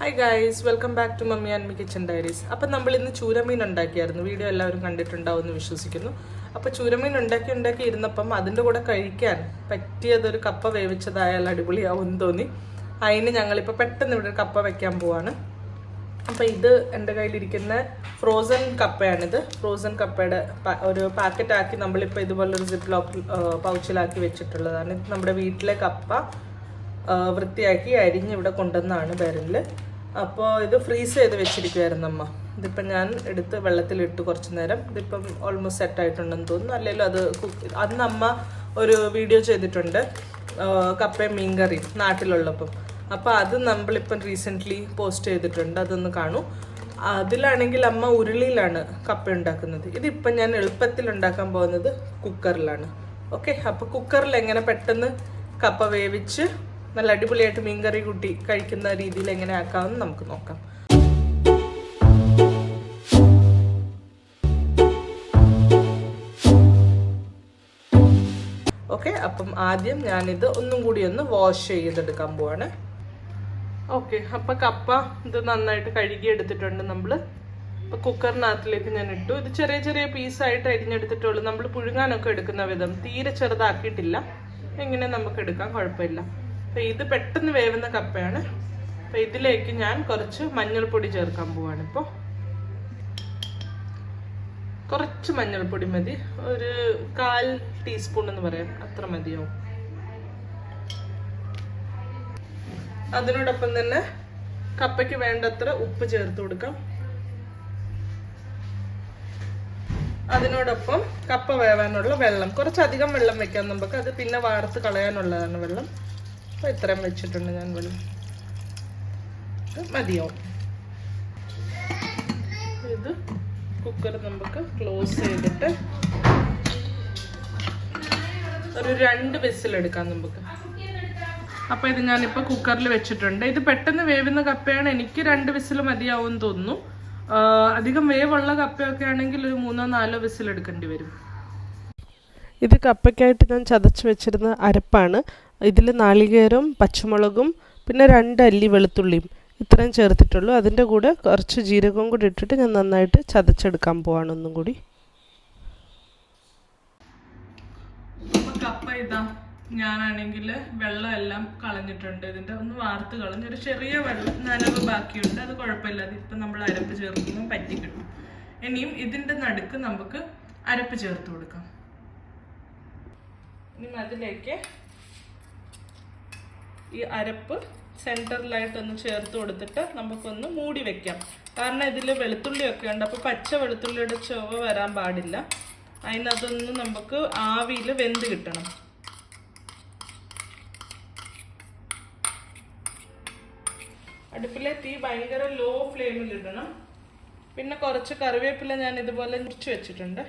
Hi guys welcome back to mummy and me kitchen diaries അപ്പം നമ്മൾ ഇന്ന് ചൂരമീൻ ഉണ്ടാക്കിയായിരുന്നു. Video എല്ലാവരും കണ്ടിട്ടുണ്ടാവും എന്ന് വിശ്വസിക്കുന്നു. അപ്പോൾ ചൂരമീൻ ഉണ്ടാക്കി ഉണ്ടാക്കി ഇരുന്നപ്പം അതിന്റെ കൂടെ കഴിക്കാൻ പറ്റിയതൊരു കപ്പ വേവിച്ചതായാൽ അടിപൊളിയാവും തോന്നി. അതിന് ഞങ്ങളിപ്പോൾ പെട്ടെന്ന് ഇവിടെ ഒരു കപ്പ വയ്ക്കാൻ പോവാണ്. അപ്പോൾ ഇത് എന്റെ കയ്യിലിരിക്കുന്ന ഫ്രോസൺ കപ്പയാണിത്. ഫ്രോസൺ കപ്പയുടെ ഒരു പാക്കറ്റാക്കി നമ്മളിപ്പോൾ ഇതുപോലൊരു സിപ്പ് ലോക്ക് പൗച്ചിലാക്കി വെച്ചിട്ടുള്ളതാണ്. ഇത് നമ്മുടെ വീട്ടിലെ കപ്പ വൃത്തിയാക്കി അരിഞ്ഞ് ഇവിടെ കൊണ്ടുവന്നാണ് ബാരലിൽ അപ്പോൾ ഇത് ഫ്രീസ് ചെയ്ത് വെച്ചിരിക്കുമായിരുന്നു അമ്മ ഇതിപ്പം ഞാൻ എടുത്ത് വെള്ളത്തിലിട്ട് കുറച്ച് നേരം. ഇതിപ്പം ഓൾമോസ്റ്റ് സെറ്റ് ആയിട്ടുണ്ടെന്ന് തോന്നുന്നു. അല്ലെങ്കിൽ അത് കുക്ക് അന്ന് അമ്മ ഒരു വീഡിയോ ചെയ്തിട്ടുണ്ട്. കപ്പയും മീൻകറിയും നാട്ടിലുള്ളപ്പം. അപ്പോൾ അത് നമ്മളിപ്പം റീസെന്റ്ലി പോസ്റ്റ് ചെയ്തിട്ടുണ്ട്. അതൊന്ന് കാണൂ. അതിലാണെങ്കിൽ അമ്മ ഉരുളിയിലാണ് കപ്പ ഉണ്ടാക്കുന്നത്. ഇതിപ്പം ഞാൻ എളുപ്പത്തിൽ ഉണ്ടാക്കാൻ പോകുന്നത് കുക്കറിലാണ് ഓക്കെ അപ്പോൾ കുക്കറിൽ എങ്ങനെ പെട്ടെന്ന് കപ്പ വേവിച്ച് നല്ല അടിപൊളിയായിട്ട് മീൻകറി കൂട്ടി കഴിക്കുന്ന രീതിയിൽ എങ്ങനെ ആക്കാമെന്ന് നമുക്ക് നോക്കാം. ഓക്കെ അപ്പം ആദ്യം ഞാനിത് ഒന്നും കൂടി ഒന്ന് വാഷ് ചെയ്തെടുക്കാൻ പോവാണ്. ഓക്കെ അപ്പം കപ്പ ഇത് നന്നായിട്ട് കഴുകി എടുത്തിട്ടുണ്ട് നമ്മൾ ഇപ്പം കുക്കറിനകത്തിലേക്ക് ഞാൻ ഇട്ടു. ഇത് ചെറിയ ചെറിയ പീസായിട്ട് അരിഞ്ഞെടുത്തിട്ടുള്ളൂ. നമ്മൾ പുഴുങ്ങാനൊക്കെ എടുക്കുന്ന വിധം തീരെ ചെറുതാക്കിയിട്ടില്ല. എങ്ങനെ നമുക്ക് എടുക്കാം കുഴപ്പമില്ല. അപ്പം ഇത് പെട്ടെന്ന് വേവുന്ന കപ്പയാണ്. അപ്പം ഇതിലേക്ക് ഞാൻ കുറച്ച് മഞ്ഞൾപ്പൊടി ചേർക്കാൻ പോവാണ് ഇപ്പോ. കുറച്ച് മഞ്ഞൾപ്പൊടി മതി. ഒരു കാൽ ടീസ്പൂൺ എന്ന് പറയാം. അത്ര മതിയാവും. അതിനോടൊപ്പം തന്നെ കപ്പയ്ക്ക് വേണ്ടത്ര ഉപ്പ് ചേർത്ത് കൊടുക്കാം. അതിനോടൊപ്പം കപ്പ വേവാനുള്ള വെള്ളം. കുറച്ചധികം വെള്ളം വെക്കാം നമുക്ക് അത് പിന്നെ വാർത്ത് കളയാനുള്ളതാണ് വെള്ളം. അപ്പോൾ ഇത്രയും വെച്ചിട്ടുണ്ട് ഞാൻ ഇത് മതിയാവും ഇത് കുക്കർ നമുക്ക് ക്ലോസ് ചെയ്തിട്ട് ഒരു രണ്ട് വിസിലെടുക്കാം നമുക്ക് അപ്പോൾ ഇത് ഞാനിപ്പോൾ കുക്കറിൽ വെച്ചിട്ടുണ്ട്. ഇത് പെട്ടെന്ന് വേവുന്ന കപ്പയാണ്. എനിക്ക് രണ്ട് വിസിൽ മതിയാവും തോന്നുന്നു. അധികം വേവുള്ള കപ്പയൊക്കെ ആണെങ്കിൽ ഒരു മൂന്നോ നാലോ വിസിൽ എടുക്കേണ്ടി വരും. ഇത് കപ്പയ്ക്കായിട്ട് ഞാൻ ചതച്ച് വെച്ചിരുന്ന അരപ്പാണ്. ഇതിൽ നാളികേരം പച്ചമുളകും പിന്നെ രണ്ട് അല്ലി വെളുത്തുള്ളിയും ഇത്രയും ചേർത്തിട്ടുള്ളൂ. അതിന്റെ കൂടെ കുറച്ച് ജീരകവും കൂടി ഇട്ടിട്ട് ഞാൻ നന്നായിട്ട് ചതച്ചെടുക്കാൻ പോവാണ് ഒന്നും കൂടി. കപ്പ ഇതാ ഞാനാണെങ്കിൽ വെള്ളം എല്ലാം കളഞ്ഞിട്ടുണ്ട്. ഇതിന്റെ ഒന്ന് വാർത്ത് കളഞ്ഞ് ഒരു ചെറിയ വെള്ളം നനവ് ബാക്കിയുണ്ട്. അത് കുഴപ്പമില്ല അത് ഇപ്പം നമ്മൾ അരപ്പ് ചേർക്കുമ്പോൾ പറ്റി കിട്ടും ഇനിയും ഇതിന്റെ നടുക്ക് നമുക്ക് അരപ്പ് ചേർത്ത് കൊടുക്കാം. ഇനി അതിലേക്ക് ഈ അരപ്പ് സെന്ററിലായിട്ടൊന്ന് ചേർത്ത് കൊടുത്തിട്ട് നമുക്കൊന്ന് മൂടി വെക്കാം. കാരണം ഇതിൽ വെളുത്തുള്ളിയൊക്കെ ഉണ്ട്. അപ്പോൾ പച്ച വെളുത്തുള്ളിയുടെ ചുവ വരാൻ പാടില്ല. അതിനകത്തൊന്ന് നമുക്ക് ആവിയിൽ വെന്ത് കിട്ടണം. അടുപ്പിലെ തീ ഭയങ്കര ലോ ഫ്ലെയിമിൽ ഇടണം. പിന്നെ കുറച്ച് കറിവേപ്പില ഞാൻ ഇതുപോലെ മുറിച്ച് വെച്ചിട്ടുണ്ട്.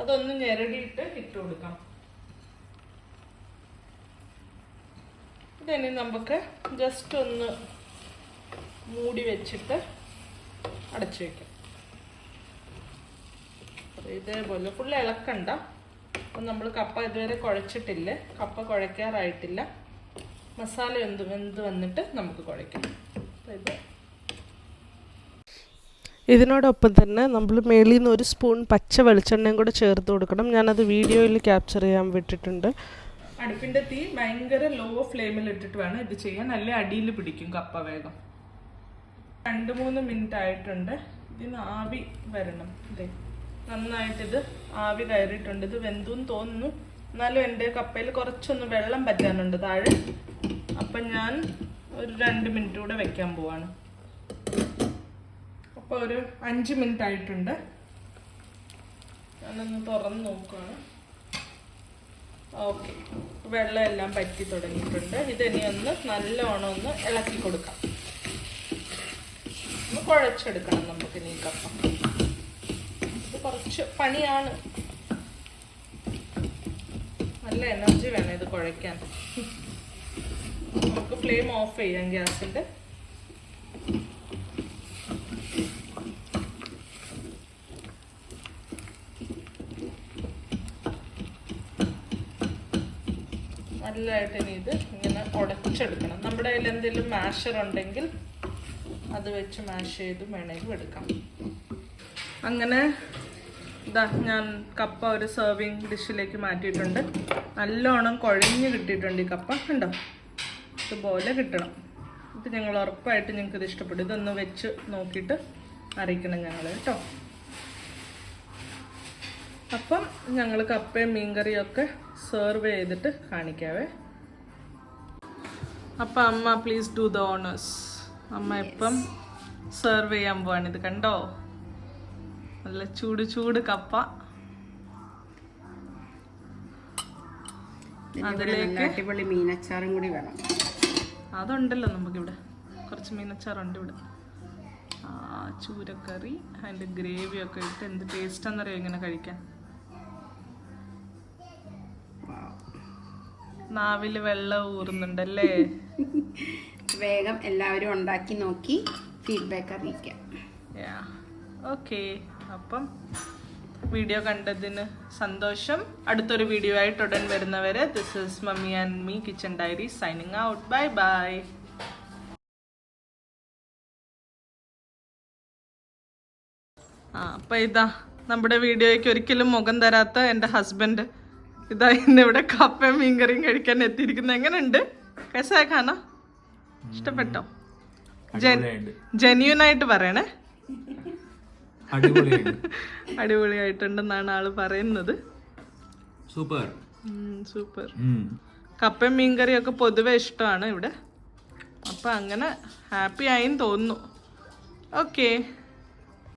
അതൊന്ന് ഞെരടിയിട്ട് ഇട്ട് കൊടുക്കാം. ഇതിനി നമുക്ക് ജസ്റ്റ് ഒന്ന് മൂടി വെച്ചിട്ട് അടച്ചു വെക്കാം. ഇതേപോലെ ഫുള്ള് ഇളക്കണ്ട. അപ്പം നമ്മൾ കപ്പ ഇതുവരെ കുഴച്ചിട്ടില്ല. കപ്പ കുഴയ്ക്കാറായിട്ടില്ല. മസാല എന്ത് എന്ത് വന്നിട്ട് നമുക്ക് കുഴയ്ക്കാം. ഇത്. ഇതിനോടൊപ്പം തന്നെ നമ്മൾ മേളിൽ നിന്ന് ഒരു സ്പൂൺ പച്ച വെളിച്ചെണ്ണയും കൂടെ ചേർത്ത് കൊടുക്കണം. ഞാനത് വീഡിയോയിൽ ക്യാപ്ചർ ചെയ്യാൻ വിട്ടിട്ടുണ്ട്. അടുപ്പിന്റെ തീ ഭയങ്കര ലോ ഫ്ലെയിമിൽ ഇട്ടിട്ട് വേണം ഇത് ചെയ്യാൻ നല്ല അടിയിൽ പിടിക്കും കപ്പ വേഗം. രണ്ട് മൂന്ന് മിനിറ്റ് ആയിട്ടുണ്ട്. ഇതിന് ആവി വരണം. ഇതേ നന്നായിട്ട് ഇത് ആവി കയറിയിട്ടുണ്ട്. ഇത് വെന്തും തോന്നുന്നു. എന്നാലും എന്റെ കപ്പയിൽ കുറച്ചൊന്ന് വെള്ളം പറ്റാനുണ്ട് താഴെ. അപ്പം ഞാൻ ഒരു രണ്ട് മിനിറ്റ് കൂടെ വെക്കാൻ പോവാണ്. അപ്പോൾ ഒരു അഞ്ച് മിനിറ്റ് ആയിട്ടുണ്ട്. ഞാനൊന്ന് തുറന്ന് നോക്കുകയാണ് ഓക്കെ വെള്ളം എല്ലാം പറ്റി തുടങ്ങിയിട്ടുണ്ട്. ഇതിനി ഒന്ന് നല്ലോണം ഒന്ന് ഇളക്കി കൊടുക്കാം. ഒന്ന് കുഴച്ചെടുക്കണം നമുക്ക് ഇനി കപ്പ. ഇത് കുറച്ച് പണിയാണ്. നല്ല എനർജി വേണം ഇത് കുഴയ്ക്കാൻ. നമുക്ക് ഫ്ലെയിം ഓഫ് ചെയ്യാം ഗ്യാസിന്റെ. നല്ലതായിട്ട് ഇനി ഇത് ഇങ്ങനെ ഉടച്ചെടുക്കണം നമ്മുടെ കയ്യിൽ എന്തെങ്കിലും മാഷർ ഉണ്ടെങ്കിൽ അത് വെച്ച് മാഷ് ചെയ്ത് വേണമെങ്കിൽ എടുക്കാം. അങ്ങനെ ഇതാ ഞാൻ കപ്പ ഒരു സെർവിങ് ഡിഷിലേക്ക് മാറ്റിയിട്ടുണ്ട്. നല്ലോണം കുഴഞ്ഞ് കിട്ടിയിട്ടുണ്ട് ഈ കപ്പ. കണ്ടോ? ഇതുപോലെ കിട്ടണം. ഇത് ഞങ്ങൾ ഉറപ്പായിട്ട് ഞങ്ങൾക്ക് ഇത് ഇഷ്ടപ്പെടും. ഇതൊന്ന് വെച്ച് നോക്കിയിട്ട് അറിയിക്കണം ഞങ്ങൾ കേട്ടോ? അപ്പം ഞങ്ങൾ കപ്പയും മീൻകറിയും ഒക്കെ സെർവ് ചെയ്തിട്ട് കാണിക്കാവേ. അപ്പം അമ്മ പ്ലീസ് ഡു ദ ഓണേഴ്സ് അമ്മ ഇപ്പം സെർവ് ചെയ്യാൻ പോവാണ്. ഇത് കണ്ടോ? നല്ല ചൂട് ചൂട് കപ്പ. അതിലേക്ക് അടിപൊളി മീനച്ചാറും കൂടി വേണം. അതുണ്ടല്ലോ നമുക്കിവിടെ. കുറച്ച് മീനച്ചാറുണ്ട് ഇവിടെ. ആ ചൂരക്കറി അതിന്റെ ഗ്രേവി ഒക്കെ ഇട്ട് എന്ത് ടേസ്റ്റാണെന്നറിയോ ഇങ്ങനെ കഴിക്കാൻ? നാവിൽ വെള്ളം ഊറുന്നുണ്ടല്ലേ? വേഗം എല്ലാവരും ഉണ്ടാക്കി നോക്കി ഫീഡ്ബാക്ക് അറിയിക്കാം. ഓക്കെ. അപ്പം വീഡിയോ കണ്ടതിന് സന്തോഷം. അടുത്തൊരു വീഡിയോ ആയിട്ട് ഉടൻ വരുന്നവരെ this is mummy and me kitchen diary signing out bye bye ആ അപ്പൊ ഇതാ നമ്മുടെ വീഡിയോയ്ക്ക് ഒരിക്കലും മുഖം തരാത്ത എന്റെ ഹസ്ബൻഡ് ഇതാ ഇന്ന് ഇവിടെ കപ്പയും മീൻകറിയും കഴിക്കാൻ എത്തിയിരിക്കുന്നത് എങ്ങനെയുണ്ട്? കസായ ഖാന ഇഷ്ടപ്പെട്ടോ? ജെന്യൂൻ ആയിട്ട് പറയണേ. അടിപൊളിയായിട്ട്. അടിപൊളിയായിട്ടുണ്ടെന്നാണ് ആൾ പറയുന്നത്. സൂപ്പർ. സൂപ്പർ. കപ്പയും മീൻകറിയും ഒക്കെ പൊതുവെ ഇഷ്ടമാണ് ഇവിടെ. അപ്പൊ അങ്ങനെ ഹാപ്പി ആയി തോന്നുന്നു. ഓക്കെ.